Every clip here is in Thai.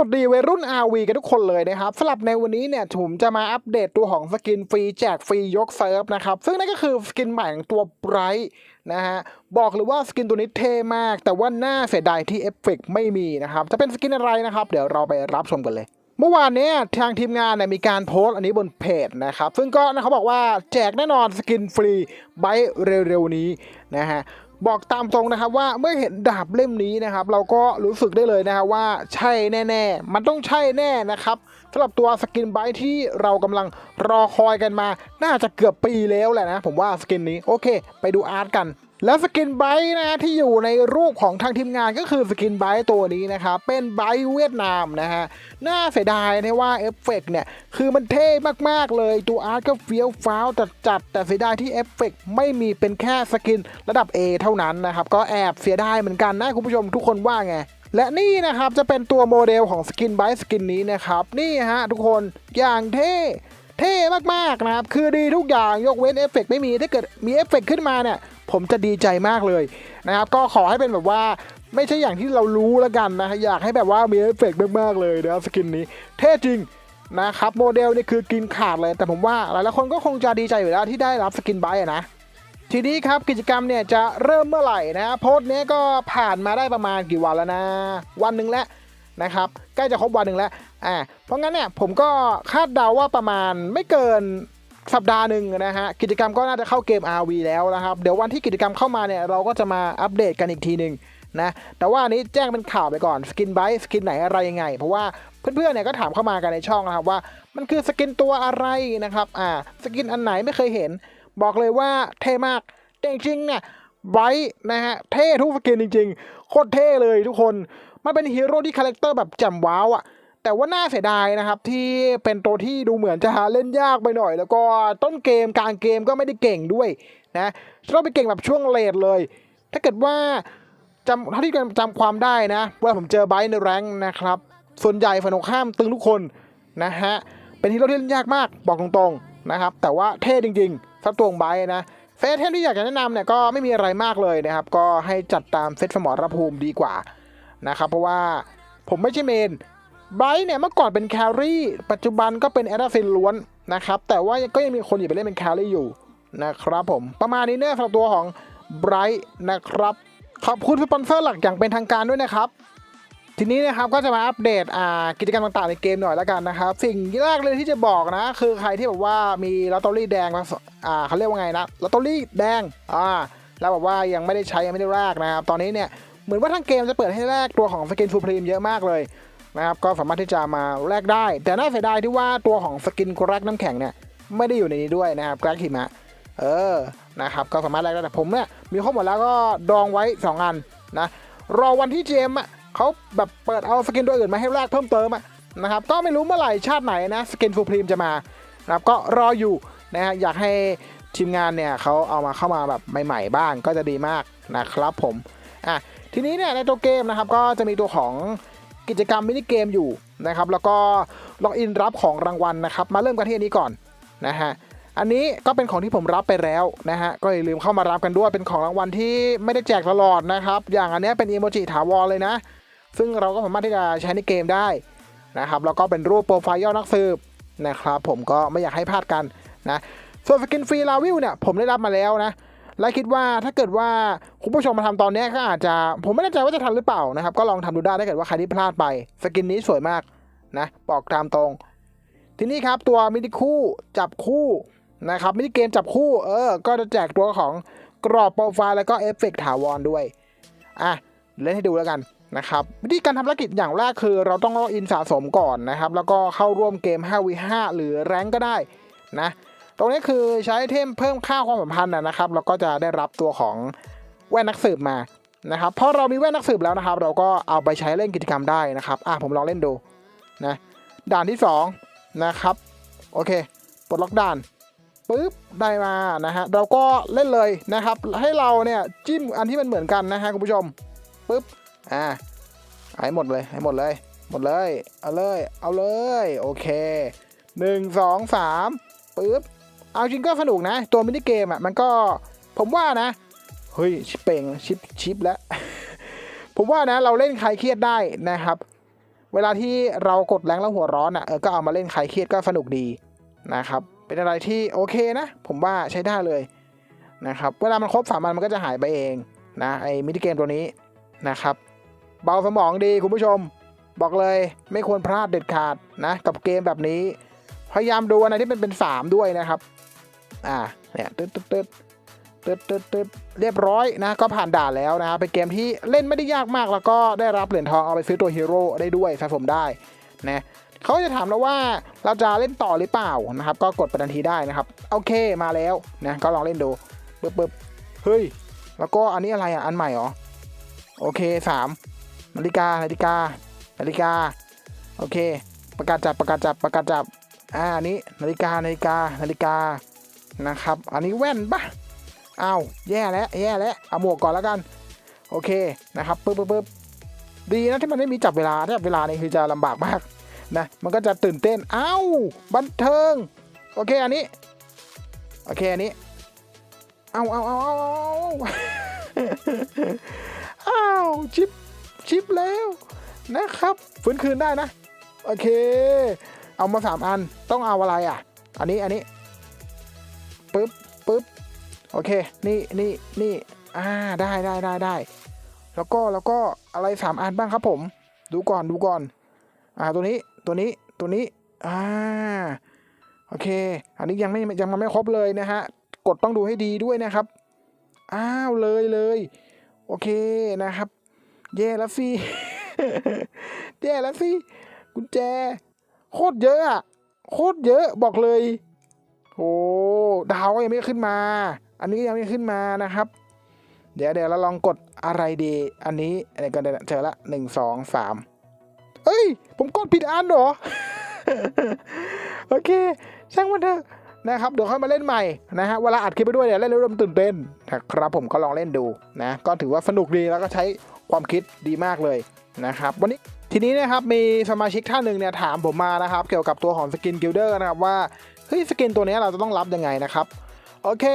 วัสดีวัยรุ่น RV กันทุกคนเลยนะครับสำหรับในวันนี้เนี่ยผมจะมาอัปเดตตัวของสกินฟรีแจกฟรียกเซิร์ฟนะครับซึ่งนั่นก็คือสกินใหม่ของตัวไบรท์นะฮะบอกเลยว่าสกินตัวนี้เท่มาก แต่ว่าน่าเสียดายที่เอฟเฟกต์ไม่มีนะครับจะเป็นสกินอะไรนะครับเดี๋ยวเราไปรับชมกันเลยเมื่อวานเนี้ยทางทีมงานเนี่ยมีการโพสต์อันนี้บนเพจนะครับ ซึ่งก็นะเขาบอกว่าแจกแน่นอนสกินฟรีไบรท์เร็วๆนี้นะฮะ บอกตามตรงนะครับว่าเมื่อเห็นดาบเล่มนี้นะครับ เราก็รู้สึกได้เลยนะครับว่าใช่แน่ ๆ มันต้องใช่แน่นะครับสำหรับตัวสกินไบท์ที่เรากำลังรอคอยกันมา น่าจะเกือบปีแล้วแหละนะ ผมว่าสกินนี้โอเค ไปดูอาร์ตกัน แล้วสกินไบท์นะที่อยู่ในรูปของทางทีมงานก็คือสกินไบท์ตัวนี้นะครับเป็นไบท์เวียดนามนะฮะน่าเสียดายนะว่าเอฟเฟกต์เนี่ยคือมันเท่มากๆเลยตัวอาร์ตก็เฟี้ยวฟ้าวจัดๆแต่เสียดายที่เอฟเฟกต์ไม่มีเป็นแค่สกินระดับ A เท่านั้นนะครับก็แอบเสียดายเหมือนกันนะคุณผู้ชมทุกคนว่าไงและนี่นะครับจะเป็นตัวโมเดลของสกินไบท์สกินนี้นะครับนี่ฮะทุกคนอย่างเท่เท่มากๆนะครับคือดีทุกอย่างยกเว้นเอฟเฟกต์ไม่มีถ้าเกิดมีเอฟเฟกต์ขึ้นมาเนี่ย ผมจะดีใจมากเลยนะครับ ก็ขอให้เป็นแบบว่าไม่ใช่อย่างที่เรารู้แล้วกันนะอยากให้แบบว่ามีเอฟเฟกต์มากๆเลยนะครับสกินนี้ เท่จริงนะครับโมเดลนี่คือกินขาดเลย แต่ผมว่าหลายๆคนก็คงจะดีใจอยู่แล้วที่ได้รับสกินไบต์อะนะทีนี้ครับกิจกรรมเนี่ยจะเริ่มเมื่อไหร่นะโพสต์นี้ก็ผ่านมาได้ประมาณกี่วันแล้วนะ วันหนึ่งแล้วนะครับใกล้จะครบวันหนึ่งแล้วอ่าเพราะงั้นเนี่ยผมก็คาดเดาว่าประมาณไม่เกิน สัปดาห์หนึ่งนะฮะกิจกรรมก็น่าจะเข้าเกม RV แล้วนะครับ เดี๋ยววันที่กิจกรรมเข้ามาเนี่ยเราก็จะมาอัปเดตกันอีกทีหนึ่งนะแต่ว่านี้แจ้งเป็นข่าวไปก่อนสกินไบสกินไหนอะไรยังไง เพราะว่าเพื่อนๆเนี่ยก็ถามเข้ามากันในช่องนะครับว่า มันคือสกินตัวอะไรนะครับอ่าสกินอันไหนไม่เคยเห็น บอกเลยว่าเท่มากจริงๆเนี่ยไบท์นะฮะเท่ทุกสกินจริงๆโคตรเท่เลยทุกคนมันเป็นฮีโร่ที่คาแรคเตอร์แบบแจ่มว้าวอะ แต่ว่าน่าเสียดายนะครับที่เป็นตัวที่ดูเหมือนจะหาเล่นยากไปหน่อย แล้วก็ต้นเกมกลางเกมก็ไม่ได้เก่งด้วยนะต้องไปเก่งแบบช่วงเลดเลย ถ้าเกิดว่าจำเท่าที่จำความได้นะเวลาผมเจอไบในแรงนะครับ ส่วนใหญ่ฝ่ายตรงข้ามตึงทุกคนนะฮะเป็นฮีโร่ที่เล่นยากมากบอกตรงๆนะครับ แต่ว่าเท่จริงๆสักตัวงไบนะเฟสเทมที่อยากจะแนะนำเนี่ยก็ไม่มีอะไรมากเลยนะครับ ก็ให้จัดตามเซตสมรภูมิดีกว่านะครับเพราะว่าผมไม่ใช่เมน ไบรท์เนี่ยเมื่อก่อนเป็นแครี่ปัจจุบันก็เป็นแอดซินล้วนนะครับ แต่ว่าก็ยังมีคนอยู่ไปเล่นเป็นแครี่อยู่นะครับผม ประมาณนี้เนี่ยสำหรับตัวของไบรท์นะครับ ขอบคุณสปอนเซอร์หลักอย่างเป็นทางการด้วยนะครับ ทีนี้นะครับก็จะมาอัปเดตอ่ากิจกรรมต่างๆในเกมหน่อยแล้วกันนะครับ สิ่งแรกเลยที่จะบอกนะ คือใครที่แบบว่ามีลอตเตอรี่แดงอ่าเขาเรียกว่าไงนะลอตเตอรี่แดงอ่าแล้วแบบว่ายังไม่ได้ใช้ยังไม่ได้แลกนะครับ ตอนนี้เนี่ยเหมือนว่าทั้งเกมจะเปิดให้แลกตัวของสกินซูพรีมเยอะมากเลย นะครับก็สามารถที่จะมาแลกได้ แต่น่าเสียดายที่ว่าตัวของสกินกรักน้ำแข็งเนี่ยไม่ได้อยู่ในนี้ด้วยนะครับกรักหิมะเออนะครับก็สามารถแลกได้แต่ผมเนี่ยมีครบหมดแล้วก็ดองไว้สองอันนะรอวันที่เจมอะเขาแบบเปิดเอาสกินตัวอื่นมาให้แลกเพิ่มเติมอะนะครับก็ไม่รู้เมื่อไหร่ชาติไหนนะสกินฟูพรีมจะมานะครับก็รออยู่นะฮะอยากให้ทีมงานเนี่ยเขาเอามาเข้ามาแบบใหม่ๆบ้างก็จะดีมากนะครับผมอะทีนี้เนี่ยในตัวเกมนะครับก็จะมีตัวของ กิจกรรมมินิเกมอยู่นะครับแล้วก็ล็อกอินรับของรางวัลนะครับมาเริ่มกันที่อันนี้ก่อนนะฮะอันนี้ก็เป็นของที่ผมรับไปแล้วนะฮะก็อย่าลืมเข้ามารับกันด้วยเป็นของรางวัลที่ไม่ได้แจกตลอดนะครับอย่างอันเนี้ยเป็นอีโมจิถาวรเลยนะ ซึ่งเราก็สามารถที่จะใช้ในเกมได้นะครับแล้วก็เป็นรูปโปรไฟล์ย่อนักสืบนะครับผมก็ไม่อยากให้พลาดกันนะส่วนสกินฟรีลาวิวเนี่ยผมได้รับมาแล้วนะ และคิดว่าถ้าเกิดว่าคุณผู้ชมมาทำตอนนี้ก็อาจจะผมไม่แน่ใจว่าจะทันหรือเปล่านะครับ ก็ลองทำดูได้ถ้าเกิดว่าใครที่พลาดไป สกินนี้สวยมากนะบอกตามตรง ทีนี้ครับตัวมินิคู่จับคู่นะครับมินิเกมจับคู่เออ ก็จะแจกตัวของกรอบโปรไฟล์แล้วก็เอฟเฟกต์ถาวรด้วยอะเล่นให้ดูแล้วกันนะครับวิธีการทำภารกิจอย่างแรกคือ เราต้องล็อกอินสะสมก่อนนะครับ แล้วก็เข้าร่วมเกม 5v5 หรือแรงก็ได้นะ ตรงนี้คือใช้เทมเพิ่มค่าความสัมพันธ์นะครับ เราก็จะได้รับตัวของแว่นนักสืบมานะครับพอเรามีแว่นนักสืบแล้วนะครับ เราก็เอาไปใช้เล่นกิจกรรมได้นะครับอะผมลองเล่นดูนะด่านที่สองนะครับโอเคปลดล็อกด่านปึ๊บได้มานะฮะเราก็เล่นเลยนะครับ ให้เราเนี่ยจิ้มอันที่มันเหมือนกันนะฮะคุณผู้ชมปึ๊บอ่าให้หมดเลยให้หมดเลย หมดเลย เอาเลย เอาเลย โอเคหนึ่งสองสามปึ๊บ เอาจริงก็สนุกนะ ตัวมินิเกมอะมันก็ผมว่านะ เฮ้ยชิปเป่งชิปชิปแล้วผมว่านะเราเล่นใครเครียดได้นะครับ เวลาที่เรากดแรงแล้วหัวร้อนอะเออก็เอามาเล่นใคลายเครียดก็สนุกดีนะครับ เป็นอะไรที่โอเคนะ ผมว่าใช้ได้เลยนะครับ เวลามันครบสามวันมันก็จะหายไปเองนะไอ้มินิเกมตัวนี้นะครับ เบาสมองดีคุณผู้ชม บอกเลยไม่ควรพลาดเด็ดขาดนะ กับเกมแบบนี้ พยายามดูอะไรที่เป็นเป็นสามด้วยนะครับ อ่าเนี่ยตึ๊ดตึ๊ดตึ๊ดตึ๊ดตึ๊ดตึ๊ดเรียบร้อยนะก็ผ่านด่านแล้วนะเป็นเกมที่เล่นไม่ได้ยากมากแล้วก็ได้รับเหรียญทองเอาไปซื้อตัวฮีโร่ได้ด้วยสะสมได้นะเขาจะถามเราว่าเราจะเล่นต่อหรือเปล่านะครับ ก็กดไปทันทีได้นะครับโอเคมาแล้วนะก็ลองเล่นดูปึ๊บปึ๊บเฮ้ยแล้วก็อันนี้อะไรอะอันใหม่เหรอโอเคสามนาฬิกานาฬิกานาฬิกาโอเค ประกาศจับประกาศจับประกาศจับอ่าอันนี้นาฬิกานาฬิกานาฬิกา นะครับ อันนี้แว่นปะอ้าวแย่แล้วแย่แล้วเอาหมวกก่อนแล้วกัน โอเคนะครับปึ๊บปึ๊บปึ๊บดีนะที่มันไม่มีจับเวลาถ้าจับเวลานี่คือจะลำบากมากนะมันก็จะตื่นเต้นอ้าวบันเทิง โอเคอันนี้ โอเคอันนี้เอาเอาเอาเอาเอาอ้าวชิปชิปแล้วนะครับฟื้นคืนได้นะ โอเค เอามาสามอันต้องเอาอะไรอะ อันนี้อันนี้ ปึ๊บปึ๊บโอเค นี่นี่นี่อ่าได้ได้ได้ได้แล้วก็แล้วก็อะไรสามอันบ้างครับผม ดูก่อนดูก่อน อ่าตัวนี้ตัวนี้ตัวนี้อ่าโอเค อันนี้ยังไม่ยังมาไม่ครบเลยนะฮะกดต้องดูให้ดีด้วยนะครับ อ้าวเลยเลยโอเคนะครับแย่แล้วสิแย่แล้วสิกุญแจ โคตรเยอะอะโคตรเยอะบอกเลย โอ้ดาวก็ยังไม่ขึ้นมา อันนี้ยังไม่ขึ้นมานะครับ เดี๋ยวเดี๋ยวเราลองกดอะไรดี อันนี้อันเดี๋ยวเจอละหนึ่งสองสามเอ้ย ผมกดผิดอันเหรอ โอเค ช่างมันเถอะนะครับ เดี๋ยวค่อยมาเล่นใหม่นะฮะ เวลาอัดคลิปไปด้วยเนี่ยเล่นแล้วเริ่มตื่นเต้นนะครับผมก็ลองเล่นดูนะ ก็ถือว่าสนุกดีแล้วก็ใช้ความคิดดีมากเลยนะครับ วันนี้ทีนี้นะครับมีสมาชิกท่านหนึ่งเนี่ยถามผมมานะครับ เกี่ยวกับตัวของสกินกิลเดอร์นะครับว่า เฮ้ยสกินตัวนี้เราจะต้องรับยังไงนะครับ โอเค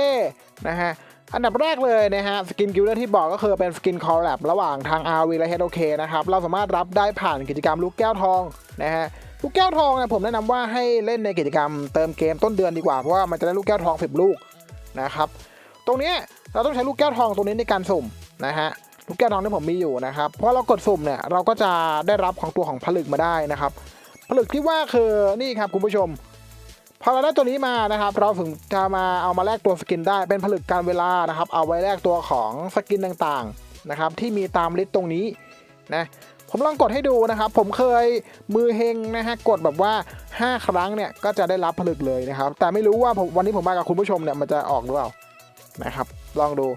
นะฮะอันดับแรกเลยนะฮะสกินกิลเดอร์ที่บอกก็คือเป็นสกินคอลแลบระหว่างทาง RV และ HOK นะครับเราสามารถรับได้ผ่านกิจกรรมลูกแก้วทองนะฮะลูกแก้วทองเนี่ยผมแนะนำว่าให้เล่นในกิจกรรมเติมเกมต้นเดือนดีกว่าเพราะว่ามันจะได้ลูกแก้วทอง 10 ลูกนะครับตรงนี้เราต้องใช้ลูกแก้วทองตรงนี้ในการสุ่มนะฮะลูกแก้วทองที่ผมมีอยู่นะครับเพราะเรากดสุ่มเนี่ยเราก็จะได้รับของตัวของผลึกมาได้นะครับผลึกที่ว่าคือนี่ครับคุณผู้ชม พอเราได้ตัวนี้มานะครับเราถึงจะมาเอามาแลกตัวสกินได้เป็นผลึกการเวลานะครับ เอาไว้แลกตัวของสกินต่างๆนะครับ ที่มีตามลิสต์ตรงนี้นะผมลองกดให้ดูนะครับ ผมเคยมือเฮงนะฮะกดแบบว่า 5 ครั้งเนี่ยก็จะได้รับผลึกเลยนะครับ แต่ไม่รู้ว่าผมวันนี้ผมมากับคุณผู้ชมเนี่ยมันจะออกหรือเปล่านะครับ ลองดู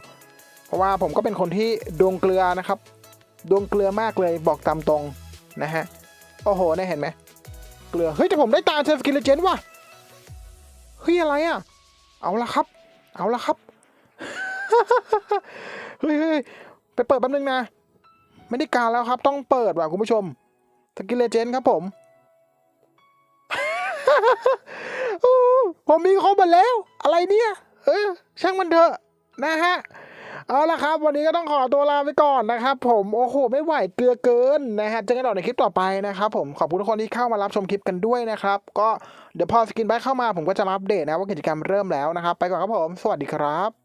เพราะว่าผมก็เป็นคนที่ดวงเกลือนะครับ ดวงเกลือมากเลยบอกตามตรงนะฮะโอ้โหเนี่ยเห็นไหมเกลือเฮ้ยแต่ผมได้ตาเชฟสกิลเลเจนว่ะ เฮ้ยอะไรอะ เอาละครับ เอาละครับเฮ้ยเฮ้ยไปเปิดแป๊บนึงนะ ไม่ได้การแล้วครับ ต้องเปิดว่ะคุณผู้ชมสกิลเลเจนครับผม ผมมีครบหมดแล้ว อะไรเนี่ย เออ ช่างมันเถอะนะฮะ เอาละครับ วันนี้ก็ต้องขอตัวลาไปก่อนนะครับผมโอ้โห ไม่ไหวเกลือเกินนะฮะเจอกันต่อในคลิปต่อไปนะครับผมขอบคุณทุกคนที่เข้ามารับชมคลิปกันด้วยนะครับ ก็เดี๋ยวพอสกินแบ็คเข้ามาผมก็จะมาอัปเดตนะว่ากิจกรรมเริ่มแล้วนะครับ ไปก่อนครับผม สวัสดีครับ